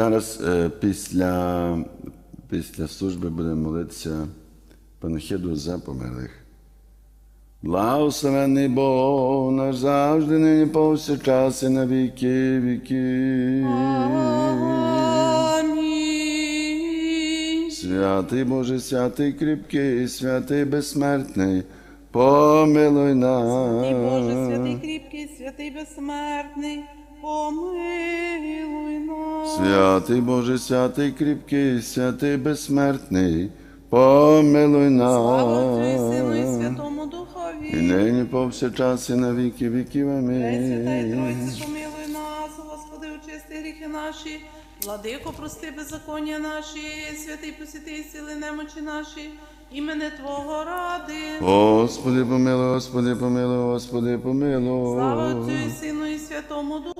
Зараз е, після, після служби будемо молитися панахиду за померлих. Благословений Бог наш завжди нині повсякчас і на віки віки. Амінь. Святий Боже, святий кріпкий, святий безсмертний, помилуй нас. Святий Боже, святий кріпкий, святий безсмертний, помилуй нас. Святий Боже, святий кріпкий, святий безсмертний, помилуй Слава Отцю і Сину і нас. Святому І Духові. нині повсякчас і на віки віків. Амінь. Тройці, помилуй нас, Господи, очисти гріхи наші, владико, прости беззаконня наші, святий посвятий сили немочі наші, імене Твого ради. Господи, помилуй, Господи, помилуй, Господи, помилуй. Слава Отцю і Сину і Святому Духові.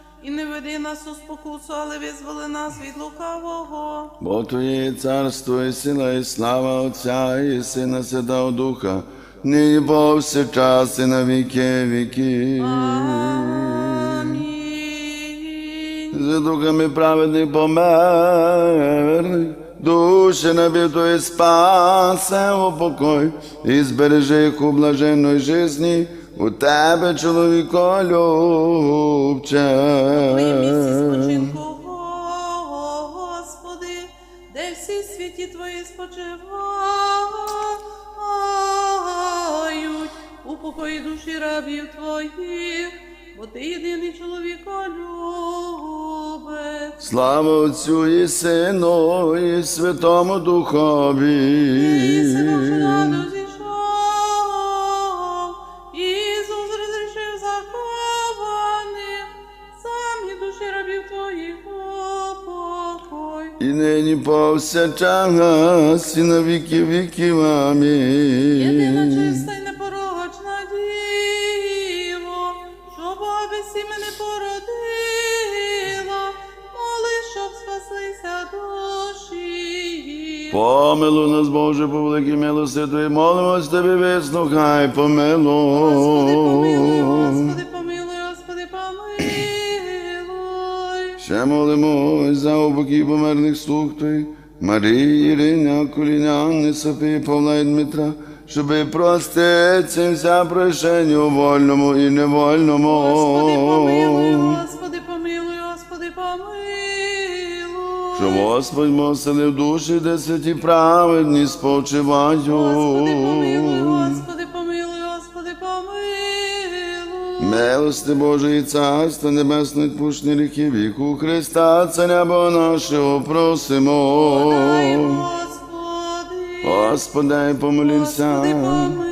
і не веди нас у спокусу, але визволи нас від лукавого. Бо Твоє є царство і сила, і слава Отця, і Сина, Святого Духа, нині повсякчас і на віки віки. Амінь. За духами праведних померлих, душі набив Твої спасе у покой, і збережи їх у блаженної житті, у Тебе, чоловіко любче. Твоє місце спочинку, Господи, де всі святі Твої спочивають, у покої душі рабів Твоїх, бо Ти єдиний чоловіка любить. Слава Отцю і Сину, і Святому Духові. І сином, І нині повсякчас, і на віки віків. Єдина Амінь. чиста й непорочна діво, що Бога без сім'ї не породила, моли, щоб спаслися душі. Помилуй нас, Боже, по великій милості Твоїй, молимось Тобі, вислухай, помилуй. Господи, помилуй, Господи, Ще молимось за упокій померлих слуг Твоїх, Марії, Іриня, Куліняни, Софії, Павла і Дмитра, щоби проститься вся прощення у вольному і невольному. Господи, помилуй, Господи, помилуй, Господи, помилуй. Щоб Господь мосили в душі, де святі праведні спочивають. Господи, помилуй, Милости Божої Царства Небесної відпущення гріхів віку Христа, Царя Бога нашого просимо. Господи, Господи, помолімся. Господи.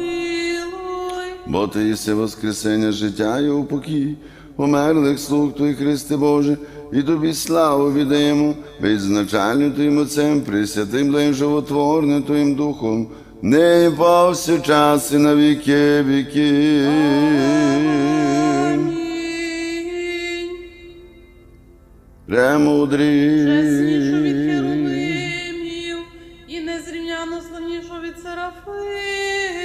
Бо Ти єси воскресення життя і упокій, померлих слуг Твоїх, Христе Боже, і Тобі славу віддаємо, беззначальним Твоїм Отцем, присвятим Твоїм животворним Твоїм Духом, не і повсякчас і на віки віки. Премудрі. Чеснішу від херувимів і незрівняно славнішу від серафимів,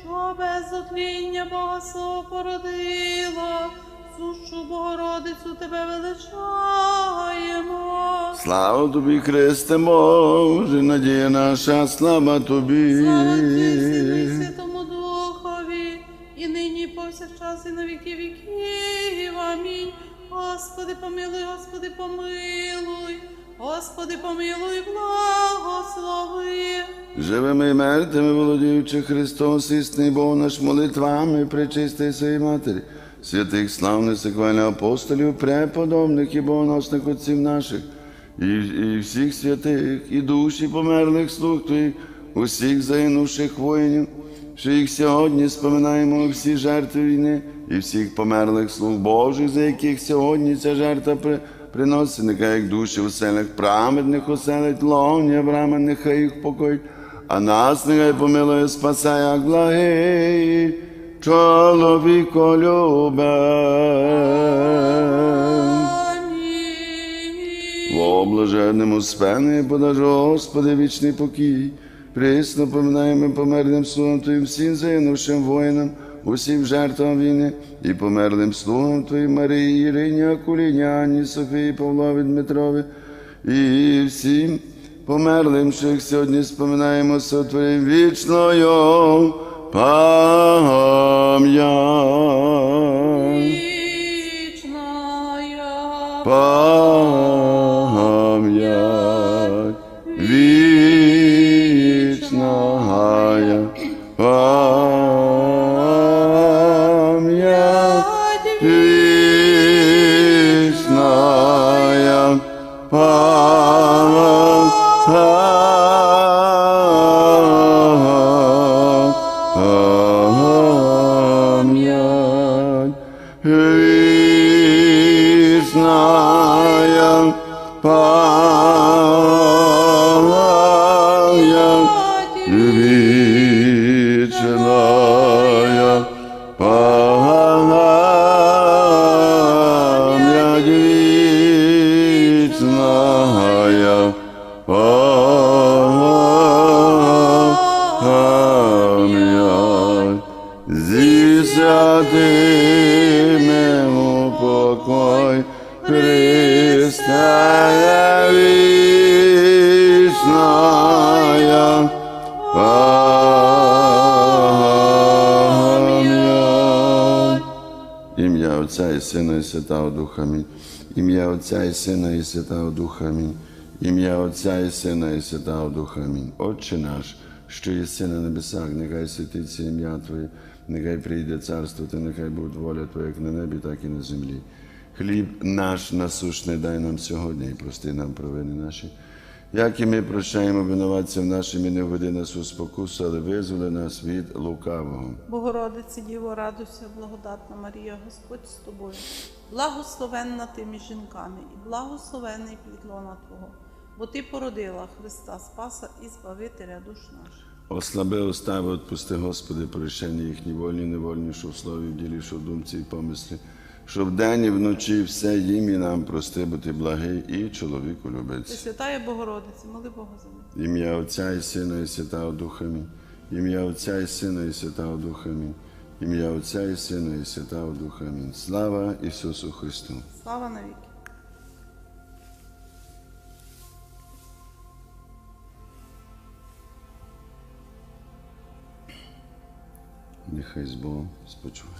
що без отління Бога породила, сущу Богородицю тебе величаємо. Слава тобі, Христе Боже, надія наша, слава тобі. Слава Отцю Господи, помилуй, Господи, помилуй, Господи, помилуй, благослови. Живими і мертвими, володіючи Христос, істинний Бог наш молитвами, причистий своїй матері, святих славних секвальних апостолів, преподобних і богоносних отців наших, і, і всіх святих, і душі померлих слуг Твоїх, усіх загинувших воїнів, що їх сьогодні споминаємо всі жертви війни і всіх померлих слуг Божих, за яких сьогодні ця жертва при, приносить, нехай як душі у селях праведних оселить, лоні Авраама, нехай їх покоїть, а нас нехай помилує, спасає, як благий чоловіколюбе. Амінь. Во блаженному спени подажу, Господи, вічний покій. Присно поминаємо померлим слугам Твоїм всім загинувшим воїнам, усім жертвам війни і померлим слугам Твоїм Марії, Ірині, Акуліні, Анні, Софії, Павлові, Дмитрові і всім померлим, що їх сьогодні споминаємо сотворим вічною пам'ять. Вічная Пам'ять вічна пам'ять Христа вічна. Ім'я Отця і Сина і Святого Духа Амінь. Ім'я Отця і Сина і Святого Духа Амінь. Ім'я Отця і Сина і Святого Духа Амінь. Отче наш, що єси на небесах, нехай святиться ім'я Твоє, нехай прийде царство Ти, нехай буде воля Твоя, як на небі, так і на землі. Хліб наш насушний дай нам сьогодні і прости нам провини наші, як і ми прощаємо винуватцям нашим і не введи нас у спокусу, але визволи нас від лукавого. Богородице Діво, радуйся, благодатна Марія, Господь з тобою. Благословенна ти між жінками, і благословенний плід лона Твого, бо Ти породила Христа Спаса і Збавителя душ наших. Ослаби устави, отпусти, Господи, прощення їхні вольні, невольні, що в слові, в ділі, що в думці і помислі, що вдень і вночі все їм і нам прости, бо ти благий і чоловіку любець. Пресвятає Богородице, моли Бога за мене. Ім'я Отця і Сина і Святого Духа Мій. Ім'я Отця і Сина і Святого Духа Мій. Ім'я Отця і Сина і Святого Духа Мій. Слава Ісусу Христу! Слава навіки. Нехай з Богом спочиває.